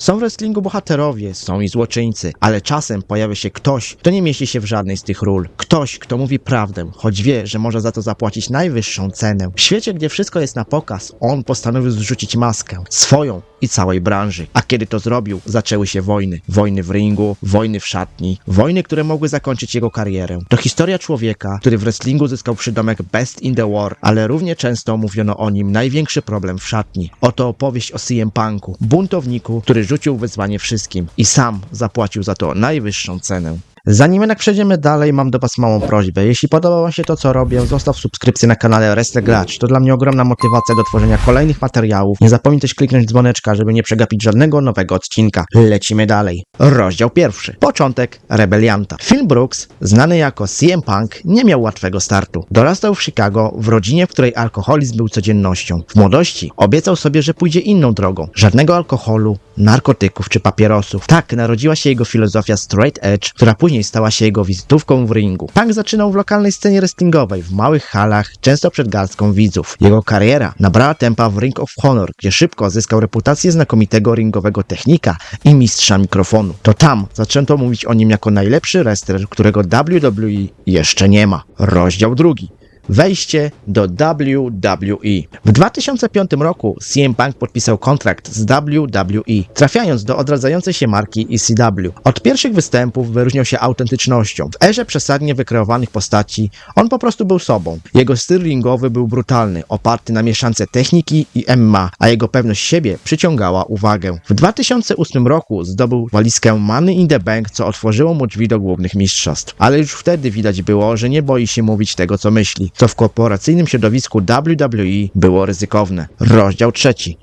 Są w wrestlingu bohaterowie, są i złoczyńcy, ale czasem pojawia się ktoś, kto nie mieści się w żadnej z tych ról. Ktoś, kto mówi prawdę, choć wie, że może za to zapłacić najwyższą cenę. W świecie, gdzie wszystko jest na pokaz, on postanowił zrzucić maskę. Swoją i całej branży. A kiedy to zrobił, zaczęły się wojny. Wojny w ringu, wojny w szatni, wojny, które mogły zakończyć jego karierę. To historia człowieka, który w wrestlingu zyskał przydomek Best in the War, ale równie często mówiono o nim największy problem w szatni. Oto opowieść o CM Punku, buntowniku, który rzucił wyzwanie wszystkim i sam zapłacił za to najwyższą cenę. Zanim jednak przejdziemy dalej, mam do Was małą prośbę. Jeśli podoba Wam się to, co robię, zostaw subskrypcję na kanale Wrestle Gracz. To dla mnie ogromna motywacja do tworzenia kolejnych materiałów. Nie zapomnij też kliknąć dzwoneczka, żeby nie przegapić żadnego nowego odcinka. Lecimy dalej. Rozdział pierwszy. Początek rebelianta. Phil Brooks, znany jako CM Punk, nie miał łatwego startu. Dorastał w Chicago, w rodzinie, w której alkoholizm był codziennością. W młodości obiecał sobie, że pójdzie inną drogą. Żadnego alkoholu, narkotyków czy papierosów. Tak narodziła się jego filozofia straight edge, która później stała się jego wizytówką w ringu. Punk zaczynał w lokalnej scenie wrestlingowej, w małych halach, często przed garstką widzów. Jego kariera nabrała tempa w Ring of Honor, gdzie szybko zyskał reputację znakomitego ringowego technika i mistrza mikrofonu. To tam zaczęto mówić o nim jako najlepszy wrestler, którego WWE jeszcze nie ma. Rozdział drugi. Wejście do WWE. W 2005 roku CM Punk podpisał kontrakt z WWE, trafiając do odradzającej się marki ECW. Od pierwszych występów wyróżniał się autentycznością. W erze przesadnie wykreowanych postaci on po prostu był sobą. Jego styl ringowy był brutalny, oparty na mieszance techniki i MMA, a jego pewność siebie przyciągała uwagę. W 2008 roku zdobył walizkę Money in the Bank, co otworzyło mu drzwi do głównych mistrzostw. Ale już wtedy widać było, że nie boi się mówić tego, co myśli, co w korporacyjnym środowisku WWE było ryzykowne. Rozdział trzeci.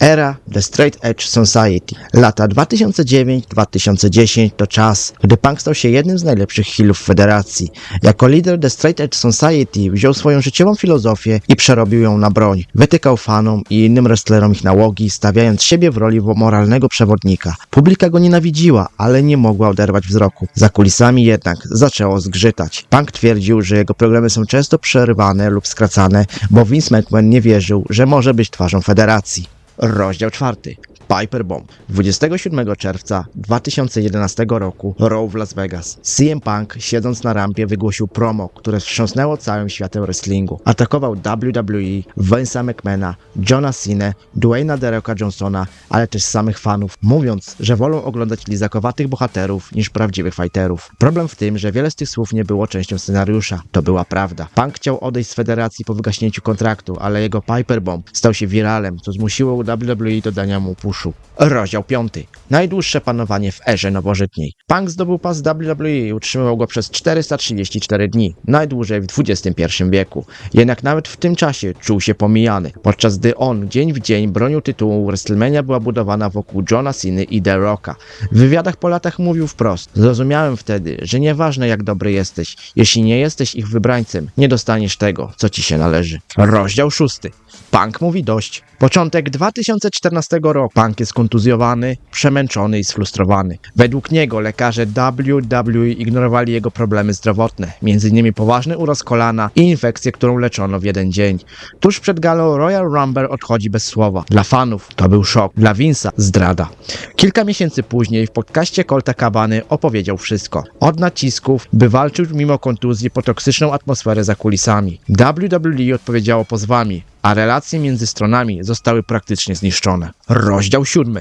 Era The Straight Edge Society. Lata 2009-2010 to czas, gdy Punk stał się jednym z najlepszych healów federacji. Jako lider The Straight Edge Society wziął swoją życiową filozofię i przerobił ją na broń. Wytykał fanom i innym wrestlerom ich nałogi, stawiając siebie w roli moralnego przewodnika. Publika go nienawidziła, ale nie mogła oderwać wzroku. Za kulisami jednak zaczęło zgrzytać. Punk twierdził, że jego programy są często przerywane lub skracane, bo Vince McMahon nie wierzył, że może być twarzą federacji. Rozdział czwarty. Piper Bomb. 27 czerwca 2011 roku Raw w Las Vegas. CM Punk, siedząc na rampie, wygłosił promo, które wstrząsnęło całym światem wrestlingu. Atakował WWE, Vince'a McMahona, Johna Cena, Dwayna The Rocka Johnsona, ale też samych fanów, mówiąc, że wolą oglądać lizakowatych bohaterów niż prawdziwych fighterów. Problem w tym, że wiele z tych słów nie było częścią scenariusza. To była prawda. Punk chciał odejść z federacji po wygaśnięciu kontraktu, ale jego Piper Bomb stał się wiralem, co zmusiło WWE do dania mu puszu. Rozdział 5. Najdłuższe panowanie w erze nowożytniej. Punk zdobył pas WWE i utrzymywał go przez 434 dni, najdłużej w XXI wieku. Jednak nawet w tym czasie czuł się pomijany, podczas gdy on dzień w dzień bronił tytułu WrestleMania była budowana wokół Johna Cena i The Rocka. W wywiadach po latach mówił wprost: Zrozumiałem wtedy, że nieważne jak dobry jesteś, jeśli nie jesteś ich wybrańcem, nie dostaniesz tego, co ci się należy. Rozdział 6. Punk mówi dość. Początek 2014 roku. Punk jest kontuzjowany, przemęczony i sfrustrowany. Według niego lekarze WWE ignorowali jego problemy zdrowotne, m.in. poważny uraz kolana i infekcję, którą leczono w jeden dzień. Tuż przed galą Royal Rumble odchodzi bez słowa. Dla fanów to był szok, dla Vince'a zdrada. Kilka miesięcy później w podcaście Colta Cabany opowiedział wszystko. Od nacisków, by walczył mimo kontuzji po toksyczną atmosferę za kulisami. WWE odpowiedziało pozwami, a relacje między stronami zostały praktycznie zniszczone. Rozdział siódmy.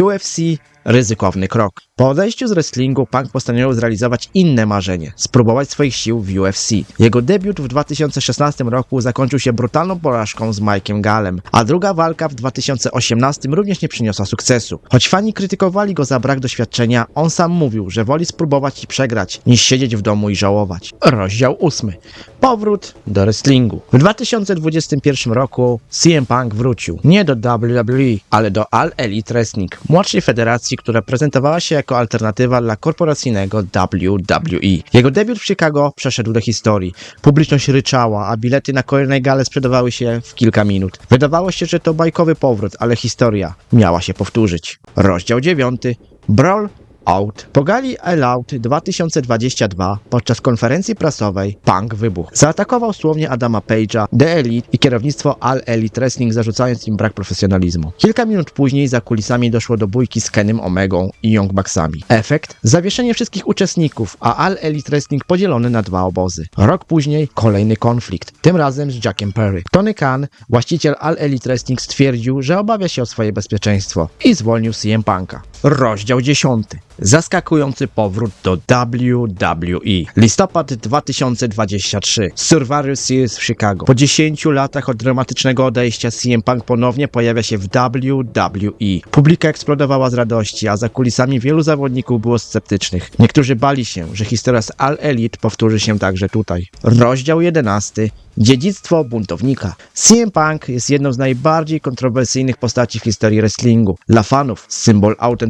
UFC ryzykowny krok. Po odejściu z wrestlingu Punk postanowił zrealizować inne marzenie spróbować swoich sił w UFC. Jego debiut w 2016 roku zakończył się brutalną porażką z Mike'em Gallem, a druga walka w 2018 również nie przyniosła sukcesu. Choć fani krytykowali go za brak doświadczenia, on sam mówił, że woli spróbować i przegrać, niż siedzieć w domu i żałować. Rozdział 8. Powrót do wrestlingu. W 2021 roku CM Punk wrócił nie do WWE, ale do All Elite Wrestling, młodszej federacji, która prezentowała się jako alternatywa dla korporacyjnego WWE. Jego debiut w Chicago przeszedł do historii. Publiczność ryczała, a bilety na kolejne gale sprzedawały się w kilka minut. Wydawało się, że to bajkowy powrót, ale historia miała się powtórzyć. Rozdział 9. Brawl Out. Po gali All Out 2022 podczas konferencji prasowej Punk wybuchł. Zaatakował słownie Adama Page'a, The Elite i kierownictwo All Elite Wrestling zarzucając im brak profesjonalizmu. Kilka minut później za kulisami doszło do bójki z Kenem Omegą i Young Bucksami. Efekt? Zawieszenie wszystkich uczestników, a All Elite Wrestling podzielony na dwa obozy. Rok później kolejny konflikt, tym razem z Jackiem Perry. Tony Khan, właściciel All Elite Wrestling stwierdził, że obawia się o swoje bezpieczeństwo i zwolnił CM Punka. Rozdział 10. Zaskakujący powrót do WWE. Listopad 2023. Survivor Series w Chicago. Po 10 latach od dramatycznego odejścia CM Punk ponownie pojawia się w WWE. Publika eksplodowała z radości, a za kulisami wielu zawodników było sceptycznych. Niektórzy bali się, że historia z All Elite powtórzy się także tutaj. Rozdział 11. Dziedzictwo buntownika. CM Punk jest jedną z najbardziej kontrowersyjnych postaci w historii wrestlingu. Dla fanów symbol autentyczności.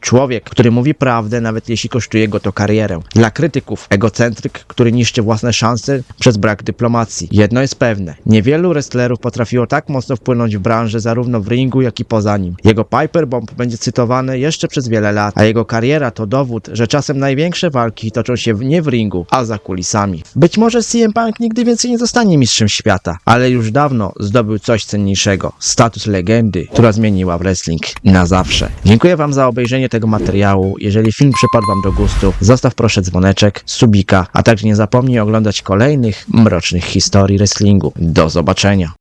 Człowiek, który mówi prawdę, nawet jeśli kosztuje go to karierę. Dla krytyków egocentryk, który niszczy własne szanse przez brak dyplomacji. Jedno jest pewne. Niewielu wrestlerów potrafiło tak mocno wpłynąć w branżę zarówno w ringu, jak i poza nim. Jego Piper Bomb będzie cytowany jeszcze przez wiele lat, a jego kariera to dowód, że czasem największe walki toczą się nie w ringu, a za kulisami. Być może CM Punk nigdy więcej nie zostanie mistrzem świata, ale już dawno zdobył coś cenniejszego. Status legendy, która zmieniła wrestling na zawsze. Dziękuję Wam za obejrzenie tego materiału. Jeżeli film przypadł Wam do gustu, zostaw proszę dzwoneczek, subika, a także nie zapomnij oglądać kolejnych mrocznych historii wrestlingu. Do zobaczenia.